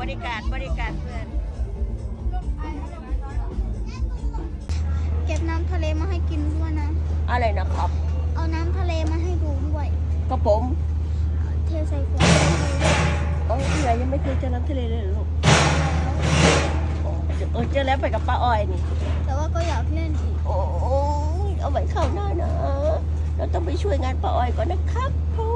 บริการบริการเพื่อน เก็บน้ำทะเลมาให้กินด้วยนะ อะไรนะครับ เอาน้ำทะเลมาให้ดูด้วยกระผมเทใส่ขวดให้ดูด้วยเออพี่ใหญ่ยังไม่เคยเจอน้ำทะเลเลยเหรอลูกอ๋อเจอเออเจอแล้วไปกับป้าอ้อยนี่ แต่ว่าก็อยากเล่นอีกโอ้ยเอาไว้เข้าวหน้านะ เราต้องไปช่วยงานป้าอ้อยก่อนนะครับผม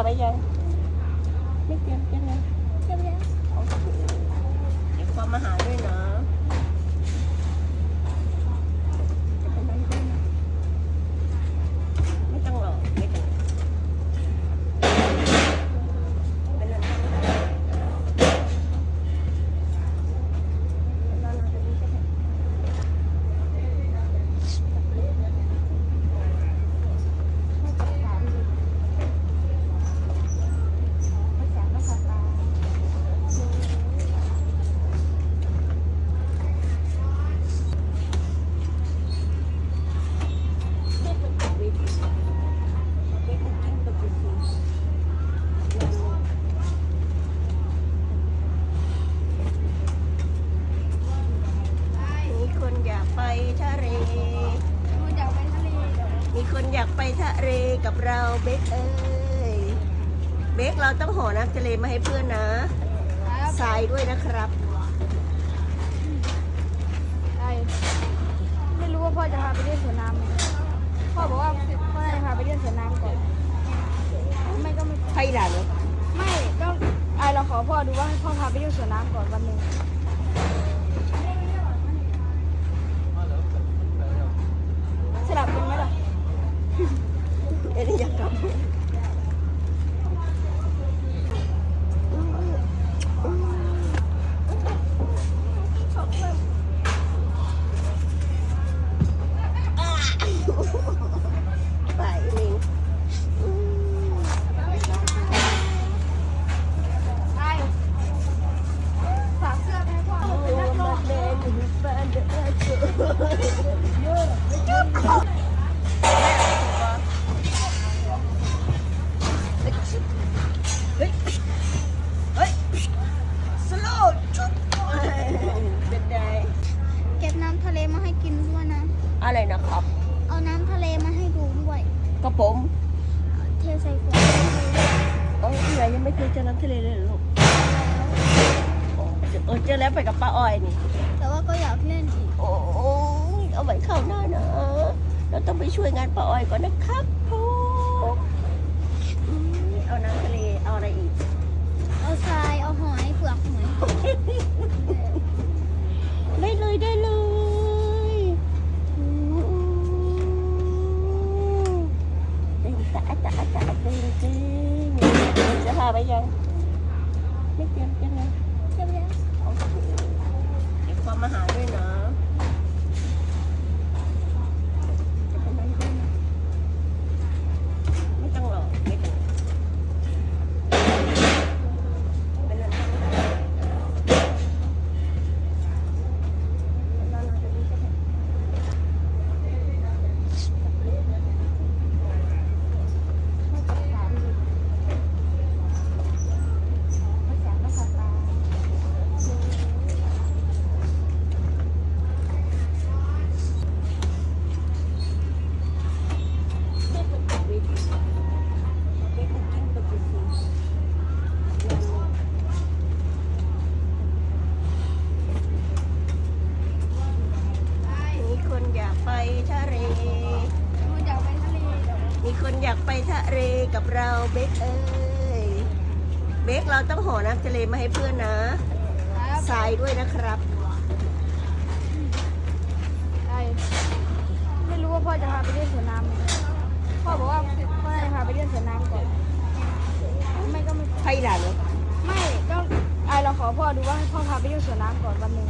จะพาไปยัง ไม่เตรียมยังไงเก็บแล้วโอเดี๋ยวความมาหาด้วยนะจะไปไหนด้วยนะไม่ต้องหรอกไม่ต้องไปเลยนอนๆตรงนี้ก็ได้ ไม่จับขาดิไม่จับก็ขาตา มีคนอยากไปทะเล มันอยากไปทะเล มีคนอยาก ไปทะเลกับเราเบคเอ้ยเบคเราต้องห่อน้ำทะเลมาให้เพื่อนนะทรายด้วยนะครับไอไม่รู้ว่าพ่อจะพาไปเล่นสวนน้ำไหมพ่อบอกว่าพ่อจะพาไปเล่นสวนน้ำก่อนไม่ก็ไม่ใครด่าเนอะไม่ก็ไอเราขอพ่อดูว่าให้พ่อพาไปเล่นสวนน้ำก่อนวันหนึ่งสลับกันไหม ล่ะเอ็นอยากกลับ กระผมเทใส่ขวดให้ดูด้วยเออพี่ใหญ่ยังไม่เคยเจอน้ำทะเลเลยเหรอลูกอ๋อเจอเออเจอแล้วไปกับป้าอ้อยนี่ แต่ว่าก็อยากเล่นอีกโอ้ยเอาไว้เข้าวหน้านะ เราต้องไปช่วยงานป้าอ้อยก่อนนะครับผม ไปยัง ไม่เตรียมยังไงเก็บแล้วโอเคเก็บความมาหาด้วยนะจะไปไหนด้วยนะไม่ต้องหรอกไม่ต้องไปเลยนอนๆตรงนี้ก็ได้ ไม่จับขาดิไม่จับก็ขาตา มีคนอยากไปทะเล มันอยากไปทะเล มีคนอยากไปทะเล กับเราเบคเอ้ยเบคเราต้องห่อน้ำทะเลมาให้เพื่อนนะทรายด้วยนะครับไอไม่รู้ว่าพ่อจะพาไปเล่นสวนน้ำไหมพ่อบอกว่าพ่อจะพาไปเล่นสวนน้ำก่อนไม่ก็ไม่ใครด่าเนอะไม่ก็ไอเราขอพ่อดูว่าให้พ่อพาไปเล่นสวนน้ำก่อนวันหนึ่ง